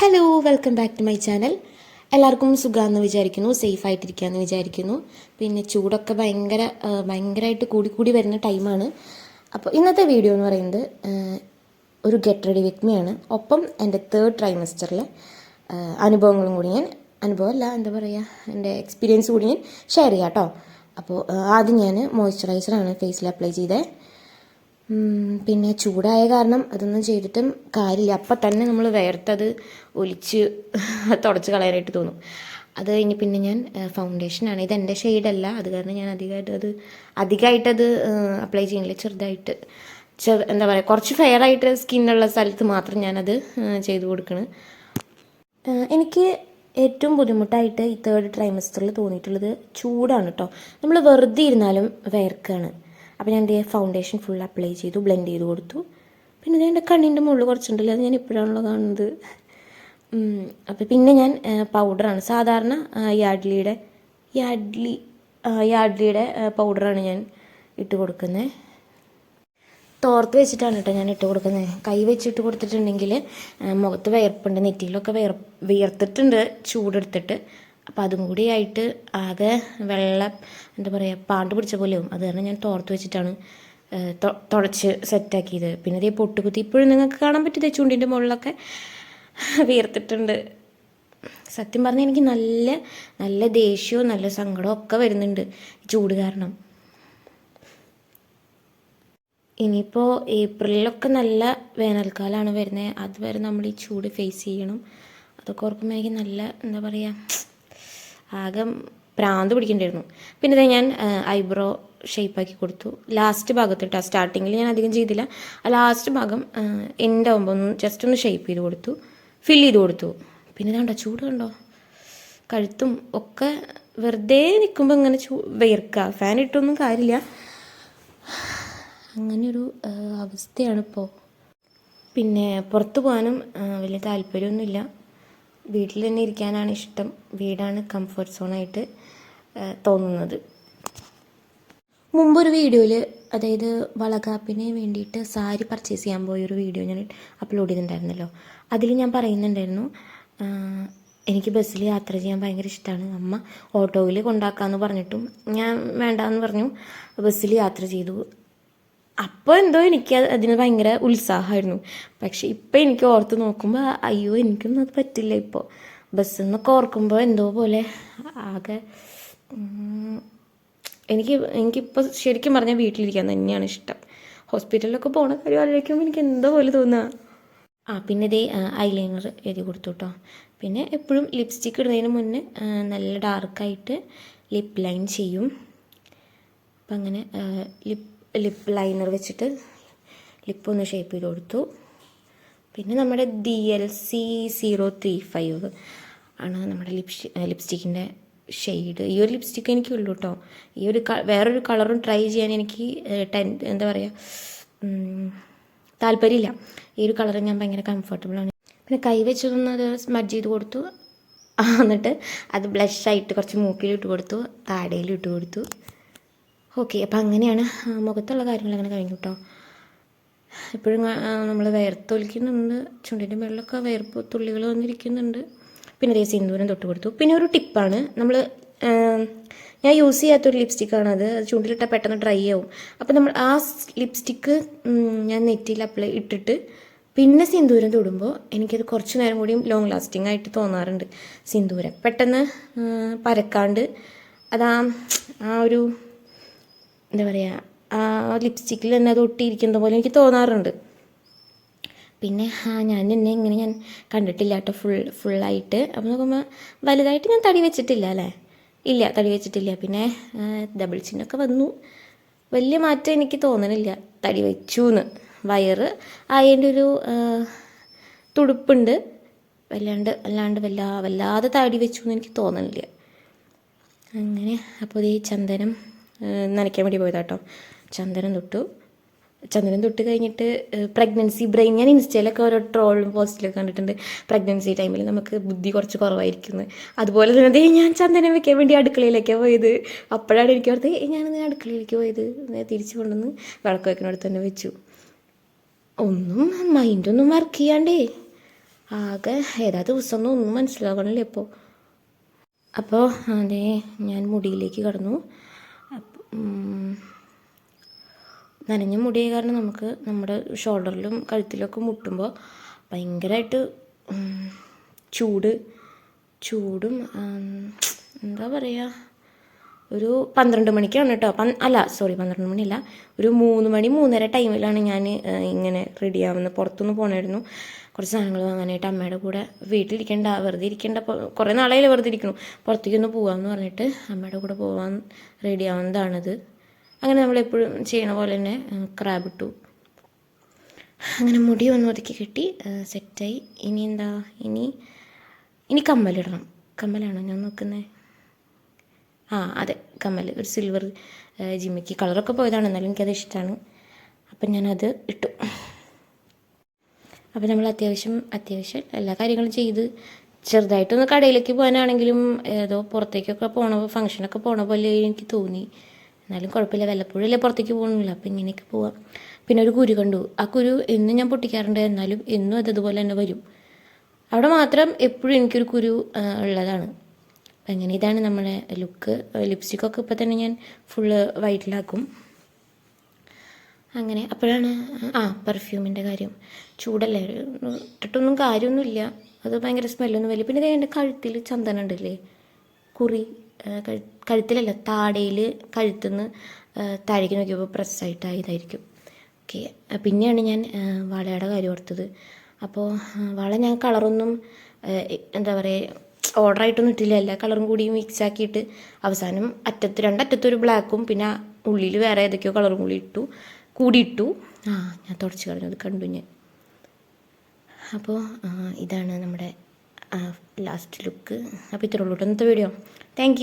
Hello welcome back to my channel എല്ലാവർക്കും സുഖമാണെന്ന് വിചാരിക്കുന്നു സേഫ് ആയിട്ടിരിക്കുകയെന്ന് വിചാരിക്കുന്നു. പിന്നെ ചൂടൊക്കെ ഭയങ്കര ഭയങ്കരമായിട്ട് കൂടി കൂടി വരുന്ന ടൈമാണ്. അപ്പോൾ ഇന്നത്തെ വീഡിയോ എന്ന് പറയുന്നത് ഒരു ഗെറ്റ് റെഡി ആണ്. ഒപ്പം എന്റെ തേർഡ് ട്രൈമസ്റ്ററിലെ അനുഭവങ്ങളും കൂടി ഞാൻ അനുഭവമല്ല എന്താ പറയുക എന്റെ എക്സ്പീരിയൻസ് കൂടി ഞാൻ ഷെയർ ചെയ്യാം കേട്ടോ അപ്പോൾ ആദ്യം ഞാൻ മോയ്സ്ചറൈസറാണ് ഫേസിൽ അപ്ലൈ ചെയ്തത് പിന്നെ ചൂടായ കാരണം അതൊന്നും ചെയ്തിട്ടും കാര്യമില്ല. അപ്പം തന്നെ നമ്മൾ വേർത്തത് ഒലിച്ച് തുടച്ച് കളയാനായിട്ട് തോന്നും. അത് കഴിഞ്ഞ് പിന്നെ ഞാൻ ഫൗണ്ടേഷനാണ് ഇത് എന്റെ ഷെയ്ഡല്ല അത് കാരണം ഞാൻ അധികമായിട്ട് അത് അധികമായിട്ടത് അപ്ലൈ ചെയ്യുന്നില്ല ചെറുതായിട്ട്. ചെറു എന്താ പറയുക കുറച്ച് ഫെയർ ആയിട്ട് സ്കിന്നുള്ള സ്ഥലത്ത് മാത്രം ഞാനത് ചെയ്ത് കൊടുക്കണ്. എനിക്ക് ഏറ്റവും ബുദ്ധിമുട്ടായിട്ട് ഈ തേർഡ് ട്രൈമസ്റ്ററിൽ തോന്നിയിട്ടുള്ളത് ചൂടാണ് കേട്ടോ നമ്മൾ വെറുതെ ഇരുന്നാലും വേർക്കാണ്. അപ്പോൾ ഞാൻ എന്റെ ഫൗണ്ടേഷൻ ഫുൾ അപ്ലൈ ചെയ്തു ബ്ലെൻഡ് ചെയ്ത് കൊടുത്തു. പിന്നെ ഇത് എന്റെ കണ്ണിന്റെ മുകളിൽ കുറച്ചുണ്ടല്ലോ അത് ഞാൻ ഇപ്പോഴാണല്ലോ കാണുന്നത്. അപ്പോൾ പിന്നെ ഞാൻ പൗഡറാണ് സാധാരണ യാഡ്ലിയുടെ യാഡ്ലി യാഡ്ലിയുടെ പൗഡറാണ് ഞാൻ ഇട്ട് കൊടുക്കുന്നത് തോർത്ത് വെച്ചിട്ടാണ് കേട്ടോ ഞാൻ ഇട്ട് കൊടുക്കുന്നത് കൈ വെച്ചിട്ട് കൊടുത്തിട്ടുണ്ടെങ്കിൽ മുഖത്ത് വിയർപ്പുണ്ട് നെറ്റിയിലൊക്കെ വിയർ വിയർത്തിട്ടുണ്ട് ചൂടെടുത്തിട്ട്. അപ്പോൾ അതും കൂടി ആയിട്ട് ആകെ വെള്ളം എന്താ പറയുക പാണ്ട് പിടിച്ച പോലെയും അത് കാരണം ഞാൻ തോർത്ത് വെച്ചിട്ടാണ് തുടച്ച് സെറ്റാക്കിയത്. പിന്നെ ഇതേ പൊട്ടുകുത്തി ഇപ്പോഴും നിങ്ങൾക്ക് കാണാൻ പറ്റിയത് ചൂണ്ടിന്റെ മുകളിലൊക്കെ വീർത്തിട്ടുണ്ട്. സത്യം പറഞ്ഞാൽ എനിക്ക് നല്ല നല്ല ദേഷ്യവും നല്ല സങ്കടവും ഒക്കെ വരുന്നുണ്ട് ചൂട് കാരണം. ഇനിയിപ്പോൾ ഏപ്രിലൊക്കെ നല്ല വേനൽക്കാലമാണ് വരുന്നത് അതുവരെ നമ്മൾ ഈ ചൂട് ഫേസ് ചെയ്യണം. അതൊക്കെ ഓർക്കുമ്പോൾ എനിക്ക് നല്ല എന്താ പറയുക ആകെ പ്രാന്ത് പിടിക്കേണ്ടിയിരുന്നു. പിന്നെ ഇതേ ഞാൻ ഐബ്രോ ഷേപ്പാക്കി കൊടുത്തു. ലാസ്റ്റ് ഭാഗത്ത് കേട്ടോ സ്റ്റാർട്ടിങ്ങിൽ ഞാൻ അധികം ചെയ്തില്ല. ആ ലാസ്റ്റ് ഭാഗം എന്റെ ആകുമ്പോൾ ഒന്ന് ജസ്റ്റ് ഒന്ന് ഷേപ്പ് ചെയ്ത് കൊടുത്തു. ഫിൽ ചെയ്ത് കൊടുത്തു. പിന്നെ ഇതാണ്ടോ ചൂട് കണ്ടോ? കഴുത്തും ഒക്കെ വെറുതെ നിൽക്കുമ്പോൾ ഇങ്ങനെ ചൂ വിയർക്കുക ഫാൻ ഇട്ടൊന്നും കാര്യമില്ല. അങ്ങനെയൊരു അവസ്ഥയാണിപ്പോൾ പിന്നെ പുറത്തു പോകാനും വലിയ താല്പര്യമൊന്നുമില്ല. വീട്ടിൽ തന്നെ ഇരിക്കാനാണ് ഇഷ്ടം. വീടാണ് കംഫർട്ട് സോണായിട്ട് തോന്നുന്നത്. മുമ്പൊരു വീഡിയോയിൽ അതായത് വളകാപ്പിന് വേണ്ടിയിട്ട് സാരി പർച്ചേസ് ചെയ്യാൻ പോയൊരു വീഡിയോ ഞാൻ അപ്ലോഡ് ചെയ്തിട്ടുണ്ടായിരുന്നല്ലോ. അതിൽ ഞാൻ പറയുന്നുണ്ടായിരുന്നു എനിക്ക് ബസ്സിൽ യാത്ര ചെയ്യാൻ ഭയങ്കര ഇഷ്ടമാണ് അമ്മ ഓട്ടോയിൽ കൊണ്ടാക്കാമെന്ന് പറഞ്ഞിട്ടും ഞാൻ വേണ്ടാന്ന് പറഞ്ഞു ബസ്സിൽ യാത്ര ചെയ്തു. അപ്പോൾ എന്തോ എനിക്ക് അത് അതിന് ഭയങ്കര ഉത്സാഹമായിരുന്നു. പക്ഷെ ഇപ്പം എനിക്ക് ഓർത്ത് നോക്കുമ്പോൾ അയ്യോ എനിക്കൊന്നും അത് പറ്റില്ല ഇപ്പോൾ ബസ്സിൽ നിന്നൊക്കെ ഓർക്കുമ്പോൾ എന്തോ പോലെ ആകെ എനിക്ക് എനിക്കിപ്പോൾ ശരിക്കും പറഞ്ഞാൽ വീട്ടിലിരിക്കാൻ തന്നെയാണ് ഇഷ്ടം. ഹോസ്പിറ്റലിലൊക്കെ പോണ കാര്യം ആലോചിക്കുമ്പോൾ എനിക്ക് എന്തോ പോലെ തോന്നുക ആ പിന്നെ ഇതേ ഐലൈനർ എഴുതി കൊടുത്തു കേട്ടോ പിന്നെ എപ്പോഴും ലിപ്സ്റ്റിക്ക് ഇടുന്നതിന് മുന്നേ നല്ല ഡാർക്കായിട്ട് ലിപ്പ് ലൈൻ ചെയ്യും. അപ്പം അങ്ങനെ ലിപ്പ് ലിപ്പ് ലൈനർ വെച്ചിട്ട് ലിപ്പ് ഒന്ന് ഷേപ്പ് ചെയ്ത് കൊടുത്തു. പിന്നെ നമ്മുടെ D L C zero three five ആണ് നമ്മുടെ ലിപ് ലിപ്സ്റ്റിക്കിന്റെ ഷെയ്ഡ്. ഈ ഒരു ലിപ്സ്റ്റിക്ക് എനിക്കുള്ളൂ കേട്ടോ ഈ ഒരു വേറൊരു കളറും ട്രൈ ചെയ്യാൻ എനിക്ക് ടെൻ എന്താ പറയുക താല്പര്യമില്ല. ഈ ഒരു കളർ ഞാൻ ഭയങ്കര കംഫർട്ടബിളാണ് പിന്നെ കൈ വെച്ചതൊന്ന് അത് സ്മഡ്ജ് ചെയ്ത് കൊടുത്തു. എന്നിട്ട് അത് ബ്ലഷായിട്ട് കുറച്ച് മൂക്കിലിട്ട് കൊടുത്തു. താടയിലിട്ട് കൊടുത്തു. ഓക്കെ അപ്പം അങ്ങനെയാണ് മുഖത്തുള്ള കാര്യങ്ങൾ അങ്ങനെ കഴിഞ്ഞു കേട്ടോ എപ്പോഴും നമ്മൾ വയർത്തൊലിക്കുന്നുണ്ട് ചുണ്ടിന്റെ മുകളിലൊക്കെ വയർപ്പ് തുള്ളികൾ വന്നിരിക്കുന്നുണ്ട്. പിന്നെ അതേ സിന്ദൂരം തൊട്ട് കൊടുത്തു. പിന്നെ ഒരു ടിപ്പാണ് നമ്മൾ ഞാൻ യൂസ് ചെയ്യാത്തൊരു ലിപ്സ്റ്റിക്കാണ് അത്. അത് ചുണ്ടിലിട്ടാൽ പെട്ടെന്ന് ഡ്രൈ ആവും. അപ്പോൾ നമ്മൾ ആ ലിപ്സ്റ്റിക്ക് ഞാൻ നെറ്റിയിൽ അപ്ലൈ ഇട്ടിട്ട് പിന്നെ സിന്ദൂരം തൊടുമ്പോൾ എനിക്കത് കുറച്ച് നേരം കൂടിയും ലോങ് ലാസ്റ്റിംഗ് ആയിട്ട് തോന്നാറുണ്ട് സിന്ദൂരം. പെട്ടെന്ന് പരക്കാണ്ട് അതാ ആ ഒരു എന്താ പറയുക ആ ലിപ്സ്റ്റിക്കിൽ തന്നെ അത് ഒട്ടിയിരിക്കുന്ന പോലെ എനിക്ക് തോന്നാറുണ്ട്. പിന്നെ ആ ഞാൻ എന്നെ ഇങ്ങനെ ഞാൻ കണ്ടിട്ടില്ല കേട്ടോ ഫുൾ ഫുള്ളായിട്ട് അപ്പോൾ നോക്കുമ്പോൾ വലുതായിട്ട് ഞാൻ തടി വെച്ചിട്ടില്ല അല്ലേ? ഇല്ല തടി വെച്ചിട്ടില്ല. പിന്നെ ഡബിൾ ചിന്നൊക്കെ വന്നു. വലിയ മാറ്റം എനിക്ക് തോന്നണില്ല. തടി വെച്ചു എന്ന് വയറ് അതിന്റെ ഒരു തുടുപ്പുണ്ട്. വല്ലാണ്ട് അല്ലാണ്ട് വല്ലാ വല്ലാതെ തടി വെച്ചു എന്ന് എനിക്ക് തോന്നണില്ല. അങ്ങനെ അപ്പോൾ ഈ ചന്ദനം നനയ്ക്കാൻ വേണ്ടി പോയതാട്ടോ. ചന്ദനം തൊട്ടു. ചന്ദനം തൊട്ട് കഴിഞ്ഞിട്ട് പ്രഗ്നൻസി ബ്രെയിൻ ഞാൻ ഇൻസ്റ്റയിലൊക്കെ ഓരോ ട്രോളും പോസ്റ്റിലൊക്കെ കണ്ടിട്ടുണ്ട്. പ്രഗ്നൻസി ടൈമിൽ നമുക്ക് ബുദ്ധി കുറച്ച് കുറവായിരിക്കുന്നു. അതുപോലെ തന്നെ ഞാൻ ചന്ദനം വെക്കാൻ വേണ്ടി അടുക്കളയിലേക്കാണ് പോയത്. അപ്പോഴാണ് എനിക്ക് ഓർത്ത് ഞാൻ ഞാനിന്ന് അടുക്കളയിലേക്ക് പോയത്. തിരിച്ചു കൊണ്ടുവന്ന് വിളക്ക് വെക്കുന്നിടത്ത് തന്നെ വെച്ചു. ഒന്നും മൈൻഡൊന്നും വർക്ക് ചെയ്യാണ്ടേ. ആകെ ഏതാ ദിവസം ഒന്നും മനസ്സിലാകണല്ലേ ഇപ്പോൾ അപ്പോൾ അതെ ഞാൻ മുടിയിലേക്ക് കടന്നു. നനഞ്ഞ മുടി കാരണം നമുക്ക് നമ്മുടെ ഷോൾഡറിലും കഴുത്തിലൊക്കെ മുട്ടുമ്പോൾ ഭയങ്കരമായിട്ട് ചൂട് ചൂടും എന്താ പറയുക ഒരു പന്ത്രണ്ട് മണിക്കാണ് കേട്ടോ. പന് അല്ല സോറി പന്ത്രണ്ട് മണിയല്ല. ഒരു മൂന്ന് മണി മൂന്നര ടൈമിലാണ് ഞാൻ ഇങ്ങനെ റെഡി ആവുന്നത്. പുറത്തുനിന്ന് പോകണമായിരുന്നു കുറച്ച് സാധനങ്ങൾ വാങ്ങാനായിട്ട് അമ്മയുടെ കൂടെ വീട്ടിലിരിക്കേണ്ട വെറുതെ ഇരിക്കേണ്ട. കുറേ നാളായി വെറുതെ ഇരിക്കണം പുറത്തേക്കൊന്ന് പോകാമെന്ന് പറഞ്ഞിട്ട് അമ്മയുടെ കൂടെ പോകാൻ റെഡി ആവുന്നതാണത്. അങ്ങനെ നമ്മളെപ്പോഴും ചെയ്യണ പോലെ തന്നെ ക്രാബ് ഇട്ടു. അങ്ങനെ മുടി ഒന്ന് ഒതുക്കി കെട്ടി സെറ്റായി ഇനി എന്താ? ഇനി ഇനി കമ്മലിടണം. കമ്മലാണോ ഞാൻ നോക്കുന്നത് ആ അതെ കമ്മൽ. ഒരു സിൽവർ ജിമ്മിക്ക്. കളറൊക്കെ പോയതാണ് എന്നാലും എനിക്കത് ഇഷ്ടമാണ് അപ്പം ഞാനത് ഇട്ടു. അപ്പം നമ്മൾ അത്യാവശ്യം അത്യാവശ്യം എല്ലാ കാര്യങ്ങളും ചെയ്ത് ചെറുതായിട്ടൊന്ന് കടയിലേക്ക് പോകാനാണെങ്കിലും ഏതോ പുറത്തേക്കൊക്കെ പോണ ഫംഗ്ഷനൊക്കെ പോണ പോലെ എനിക്ക് തോന്നി. എന്നാലും കുഴപ്പമില്ല വല്ലപ്പോഴല്ലേ പുറത്തേക്ക് പോകണില്ല അപ്പം ഇങ്ങനെയൊക്കെ പോവാം. പിന്നെ ഒരു കുരു കണ്ടു. ആ കുരു എന്നും ഞാൻ പൊട്ടിക്കാറുണ്ട്. എന്നാലും എന്നും അത് അതുപോലെ തന്നെ വരും. അവിടെ മാത്രം എപ്പോഴും എനിക്കൊരു കുരു ഉള്ളതാണ്. അപ്പം അങ്ങനെ ഇതാണ് നമ്മുടെ ലുക്ക് ലിപ്സ്റ്റിക്കൊക്കെ ഇപ്പോൾ തന്നെ ഞാൻ ഫുള്ള് വൈറ്റിലാക്കും അങ്ങനെ അപ്പോഴാണ് ആ പെർഫ്യൂമിന്റെ കാര്യം. ചൂടല്ലേ? ഇട്ടിട്ടൊന്നും കാര്യമൊന്നുമില്ല. അത് ഭയങ്കര സ്മെല്ലൊന്നും വരില്ല. പിന്നെ എന്റെ കഴുത്തിൽ ചന്ദനം ഉണ്ടല്ലേ? കുറി കഴുത്തിലല്ല താടയിൽ കഴുത്തുനിന്ന് താഴേക്ക് നോക്കിയപ്പോൾ പ്രസ്സായിട്ടായതായിരിക്കും. ഓക്കെ. പിന്നെയാണ് ഞാൻ വളയുടെ കാര്യം ഓർത്തത്. അപ്പോൾ വള ഞാൻ കളറൊന്നും എന്താ പറയുക ഓർഡറായിട്ടൊന്നും ഇട്ടില്ല എല്ലാ കളറും കൂടി മിക്സ് ആക്കിയിട്ട് അവസാനം അറ്റത്ത് രണ്ടറ്റത്ത് ഒരു ബ്ലാക്കും പിന്നെ ഉള്ളിൽ വേറെ ഏതൊക്കെയോ കളറും കൂടി ഇട്ടു. കൂടി ഇട്ടു. ആ ഞാൻ തുടച്ച് കളഞ്ഞത് കണ്ടു ഞാൻ. അപ്പോൾ ഇതാണ് നമ്മുടെ ലാസ്റ്റ് ലുക്ക് അപ്പോൾ ഇത്രയുള്ളൂ ഇന്നത്തെ വീഡിയോ താങ്ക്